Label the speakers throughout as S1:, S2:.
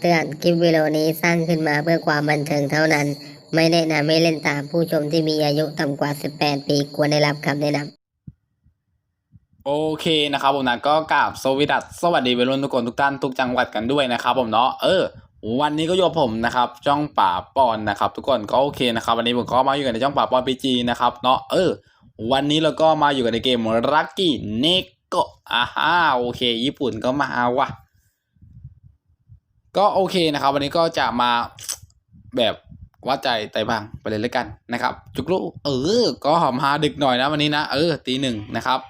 S1: คำเตือน คลิปวิดีโอนี้สร้างขึ้นมาเพื่อความบันเทิงเท่านั้น ไม่แนะนำให้เล่นตามผู้ชมที่มีอายุต่ำกว่า 18 ปีควรได้รับคำแนะนำ
S2: โอเคนะครับผมนะก็กราบสวัสดีสวัสดีวัยรุ่นทุกคนทุกท่านทุกจังหวัดกันด้วยนะครับผมเนาะเออ วันนี้ก็อยู่กับผมนะครับจ้องป่าปอนนะครับทุกคนก็โอเคนะครับวันนี้ผมก็มาอยู่กันในจ้องป่าปอนพีจีนะครับเนาะเออ วันนี้เราก็มาอยู่กันในเกมรักกี้เนโกอ่าฮะโอเค ญี่ปุ่นก็มาว่ะ ก็โอเคนะครับ วันนี้ก็จะมาแบบวัดใจไต่บางไปเลยแล้วกันนะครับ จุกลูเออ ก็หอมฮาดึกหน่อยนะวันนี้นะเออตีหนึ่งนะครับ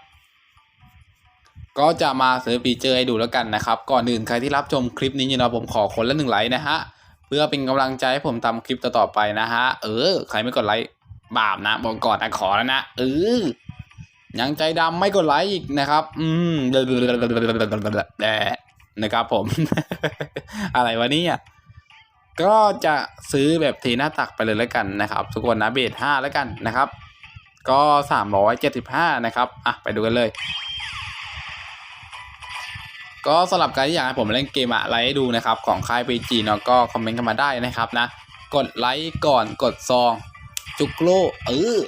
S2: ก็จะมาเสิร์ฟีเจอร์ให้ดูแล้วกันนะครับ ก่อนอื่นใครที่รับชมคลิปนี้อยู่นะผมขอคนละหนึ่งไลค์นะฮะเพื่อเป็นกำลังใจให้ผมทำคลิปต่อๆไปนะฮะเออ ใครไม่กดไลค์บาปนะบอกก่อนนะขอแล้วนะเออยังใจดำไม่กดไลค์อีกนะครับ อืมแด นะครับผม อะไรวะเนี่ยก็จะซื้อแบบเทหน้าตักไปเลยแล้วกันนะครับ ทุกคนนะเบสห้าแล้วกันนะครับ ก็สามร้อยเจ็ดสิบห้านะครับอะไปดูกันเลย ก็สำหรับใครที่อยากให้ผมเล่นเกมอะไรให้ดูนะครับ ของค่ายพีจีเนาะก็คอมเมนต์กันมาได้นะครับนะ กดไลค์ก่อนกดซอง จุกโลเออ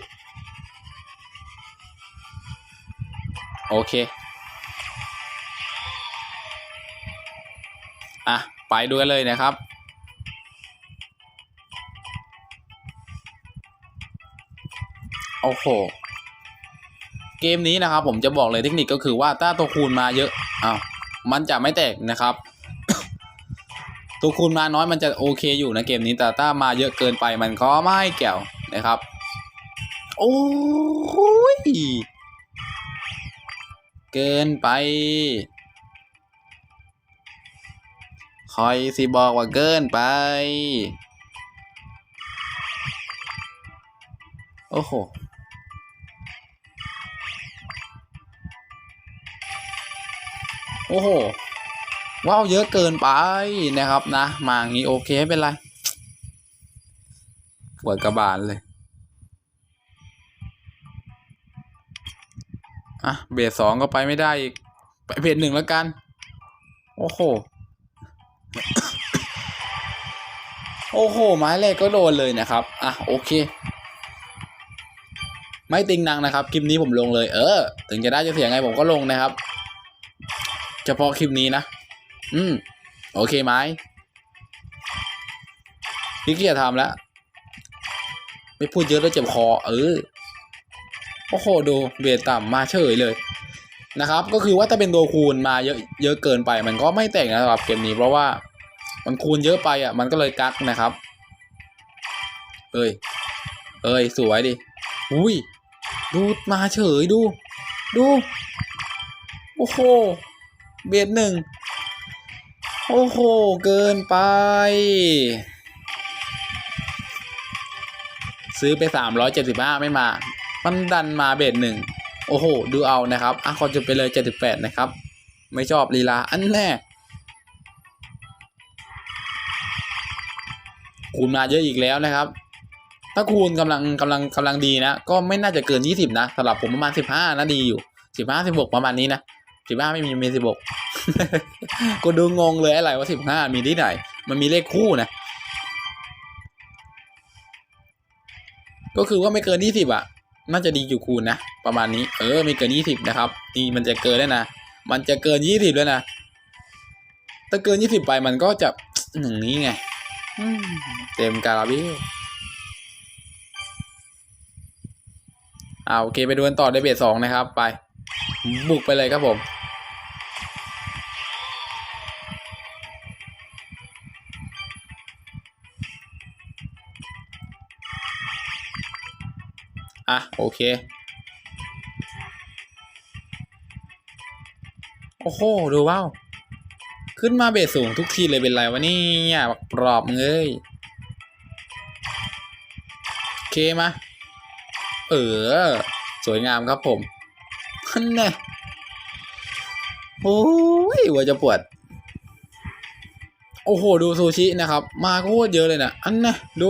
S2: โอเค อะ ไปดูกันเลยนะครับ โอ้โห เกมนี้นะครับ ผมจะบอกเลยเทคนิคก็คือว่าถ้าตัวคูณมาเยอะอ้าวมันจะไม่แตกนะครับตัวคูณมาน้อยมันจะโอเคอยู่นะเกมนี้แต่ถ้ามาเยอะเกินไปมันก็ไม่แก้วนะครับ โอ้ย เกินไป คอยสิบอกว่าเกินไป โอ้โห โอ้โห ว้าวเยอะเกินไปนะครับนะ มาอย่างนี้โอเคไม่เป็นไรปวดกระบาลเลย อะ เบสสองก็ไปไม่ได้อีก ไปเบสหนึ่งแล้วกัน โอ้โห โอ้โหไม้แรกก็โดนเลยนะครับ อะโอเค ไม่ติงนังนะครับ คลิปนี้ผมลงเลย เออ ถึงจะได้จะเสียงไงผมก็ลงนะครับ เฉพาะคลิปนี้นะ อืม โอเคไหมพี่เกียรทำแล้ว ไม่พูดเยอะแล้วเจ็บคอ เออ โอ้โห ดูเบียดต่ำมาเฉยเลย นะครับ ก็คือว่าถ้าเป็นตัวคูณมาเยอะเยอะเกินไป มันก็ไม่แต่งนะครับเกมนี้เพราะว่ามันคูณเยอะไปอะมันก็เลยกักนะครับเอ้ยเอ้ยสวยดิอุ้ยดูมาเฉยดู ดู โอ้โหเบียดหนึ่งโอ้โห เกินไป ซื้อไปสามร้อยเจ็ดสิบห้าไม่มา มันดันมาเบสหนึ่ง โอ้โห ดูเอานะครับอะขอจุดไปเลยเจ็ดสิบแปดนะครับ ไม่ชอบลีลา อันแน่คูณมาเยอะอีกแล้วนะครับ ถ้าคูณกำลังกำลังกำลังดีนะ ก็ไม่น่าจะเกินยี่สิบนะสำหรับผมประมาณสิบห้านะดีอยู่สิบห้าสิบหกประมาณนี้นะสิบห้าไม่มีมีสิบหกก็ดูงงเลยอะไรว่าสิบห้ามีที่ไหน มันมีเลขคู่นะ ก็คือว่าไม่เกินยี่สิบอะ น่าจะดีอยู่คูณนะ ประมาณนี้เออไม่เกินยี่สิบนะครับนี่มันจะเกินแล้วนะมันจะเกินยี่สิบแล้วนะถ้าเกินยี่สิบไปมันก็จะอย่างนี้ไงเต็มการาบิเอ่าโอเคไปดูกันต่อในเบสสองนะครับ ไป บุกไปเลยครับผม อะโอเค โอ้โห ดูว้าวขึ้นมาเบสสูงทุกทีเลยเป็นไรวะเนี่ยบักปลอบมึงเอ้ยโอเคมา เออ สวยงามครับผมฮันแน่โอ้ยหัวจะปวด โอ้โห ดูซูชินะครับ มาโคตรเยอะเลยนะอันน่ะดู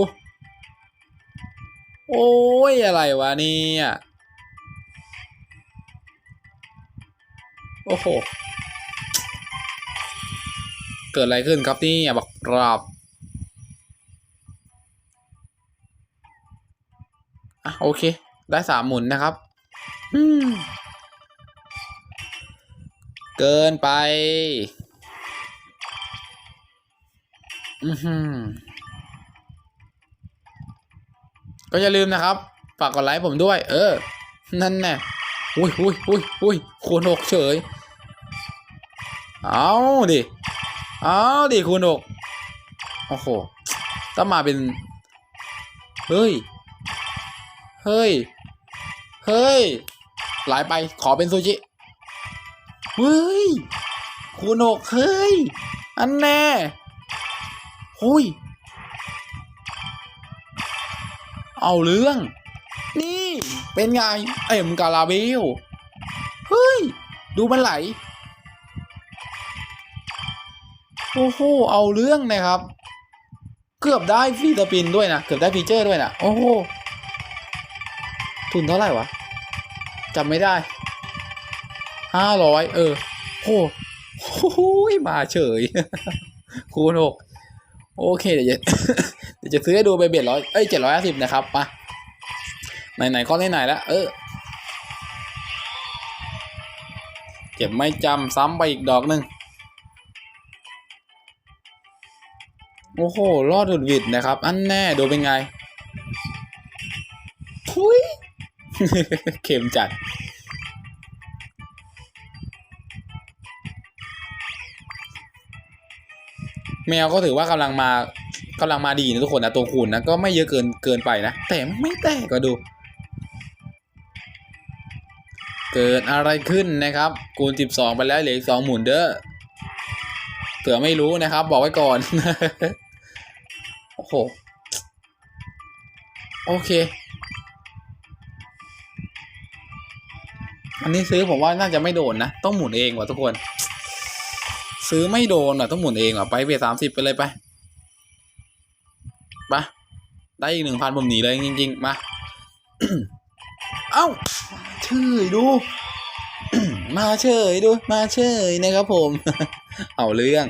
S2: โอ้ย อะไรวะเนี่ยโอ้โห เกิดอะไรขึ้นครับนี่บักปราบอะโอเค ได้สามหมุนนะครับ อืม เกินไป อือหือ ก็อย่าลืมนะครับ ฝากกดไลค์ผมด้วย เออ นั่นแน่อุ้ยอุ้ยอุ้ยอุ้ยคูณหกเฉย เอาดิ เอาดิคูณหกโอ้โหต้องมาเป็น เฮ้ย เฮ้ย เฮ้ย หลายไป ขอเป็นซูชิเฮ้ยคูณหกเฮ้ย อันแน่ หุย เอาเรื่อง นี่เป็นไง เอ็มกาลาเบล เฮ้ย ดูมันไหล โอ้โห เอาเรื่องนะครับ เกือบได้ฟรีสปินด้วยนะ เกือบได้ฟีเจอร์ด้วยนะ โอ้โห ทุนเท่าไหร่วะจำไม่ได้ห้าร้อยเออโหโอ้โหมาเฉย คูณหกโอเคเดี๋ยว เดี๋ยวจะซื้อให้ดูไปเบียดร้อยเอ้ยเจ็ดร้อยห้าสิบนะครับมาไหนๆก็ไหนๆแล้วเออเก็บไม่จำซ้ำไปอีกดอกหนึ่งโอ้โห รอดหุดหวิดนะครับ อันแน่ดูเป็นไงทุยเข็มจัด แมวก็ถือว่ากำลังมา กำลังมาดีนะทุกคนนะตัวคูณนะก็ไม่เยอะเกินเกินไปนะ แต่ไม่แตกก็ดู เกิดอะไรขึ้นนะครับ คูณ 12 ไปแล้วเหลืออีกสองหมุนเด้อเผื่อไม่รู้นะครับ บอกไว้ก่อน โอ้โห โอเค อันนี้ซื้อผมว่าน่าจะไม่โดนนะ ต้องหมุนเองว่ะทุกคน ซื้อไม่โดนอะต้องหมุนเองอะไปเบียสามสิบไปเลยไป ไปได้อีกหนึ่งพันผมหนีเลยจริงๆ มา เอ้าเฉยดู มาเฉยดู มาเฉยนะครับผม เอาเรื่อง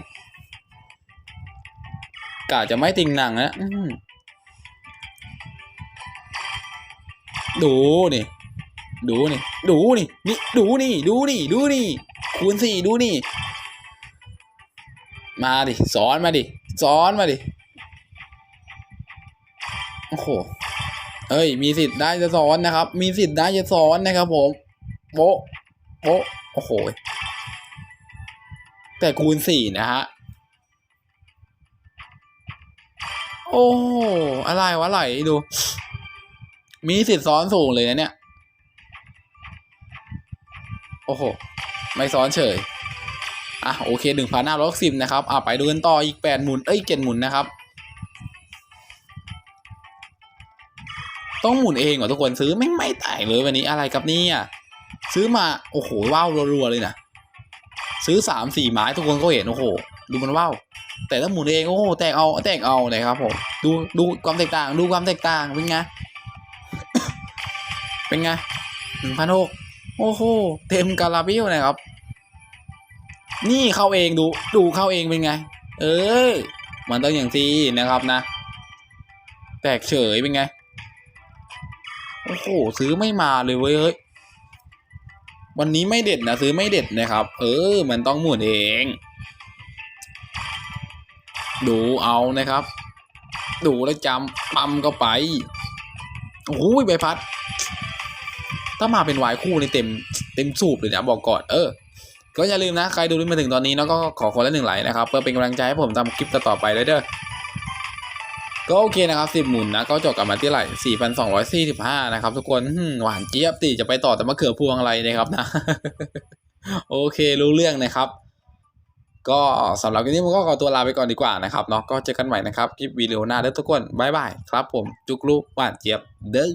S2: กะจะไม่ติงหนังนะดูนี่ ดูนี่ ดูนี่ นี่ ดูนี่ ดูนี่ ดูนี่ คูณสี่ดูนี่ มาดิ สอนมาดิ สอนมาดิ โอ้โห เอ้ย มีสิทธิ์ได้จะสอนนะครับ มีสิทธิ์ได้จะสอนนะครับผมโป๊ะโป๊ะโอ้โห แต่คูณสี่นะฮะ โอ้อะไรวะไหลดู มีสิทธิ์ซ้อนสูงเลยนะเนี่ย โอ้โห ไม่ซ้อนเฉย อะโอเคหนึ่งพันห้าร้อยสิบนะครับ อะไปดูกันต่ออีกแปดหมุน เอ้ยเจ็ดหมุนนะครับ ต้องหมุนเองเหรอทุกคนซื้อไม่ไม่แตกเลยวันนี้อะไรครับเนี่ยซื้อมาโอ้โหว้าวรัวๆเลยนะซื้อสามสี่ไม้ทุกคนก็เห็นโอ้โหดูมันว้าวแต่ถ้าหมุนเองโอ้โหแตกเอาแตกเอานะครับผมดูดูความแตกต่างดูความแตกต่างเป็นไงเป็นไงหนึ่งพันหกโอ้โหเต็มกาลาเบลนะครับ นี่เข้าเองดูดูเข้าเองเป็นไง เออมันต้องอย่างซีนะครับนะ แตกเฉยเป็นไง อ้โหซื้อไม่มาเลยเว้ยเฮ้ยวันนี้ไม่เด็ดนะซื้อไม่เด็ดนะครับ เออ มันต้องหมุนเอง ดูเอานะครับ ดูแล้วจำปั๊มก็ไปโอ้โหใบพัด ถ้ามาเป็นวายคู่ในเต็มเต็มสูบเลยนะบอกก่อน เออ ก็อย่าลืมนะ ใครดูมาถึงตอนนี้เนาะก็ขอคนละหนึ่งไลค์นะครับ เพื่อเป็นกำลังใจให้ผมทำคลิปต่อไปเลยเด้อ ก็โอเคนะครับสิบหมุนนะก็จบกลับมาที่ไหลสี่พันสองร้อยสี่สิบห้านะครับทุกคนหวานเจี๊ยบตีจะไปต่อแต่มะเขือพวงอะไรนะครับนะ โอเครู้เรื่องนะครับ ก็สำหรับวันนี้ผมก็ขอตัวลาไปก่อนดีกว่านะครับเนาะก็เจอกันใหม่นะครับคลิปวิดีโอหน้าเด้อทุกคนบายบายครับผมจุกลูกหวานเจี๊ยบเด้อ